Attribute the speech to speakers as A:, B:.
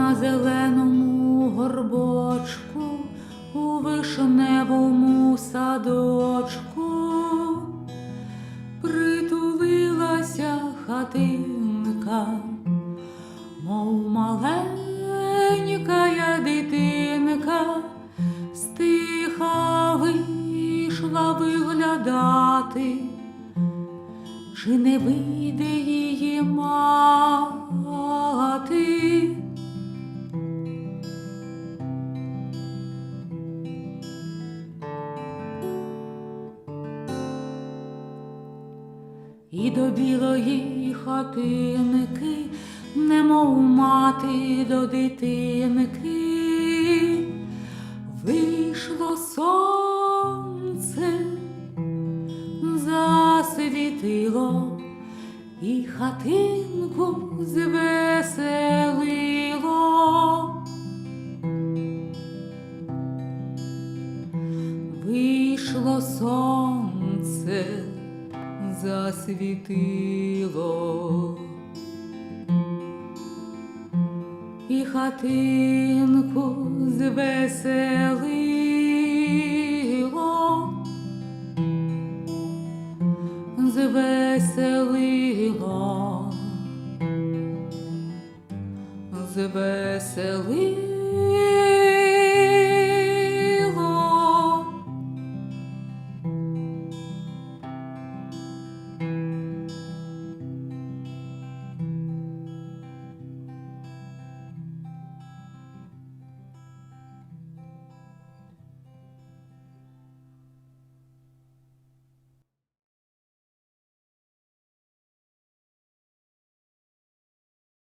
A: на зеленому горбочку, у вишневому садочку. Притулилася хатинка, мов маленька я дитинка, стиха вийшла виглядати, чи не вийде І до білої хатинки, немов мати до дитинки, вийшло сонце, засвітило і хатинку звеселило. Вийшло сонце, засвітило. І хатинку звеселило, звеселило, звеселило.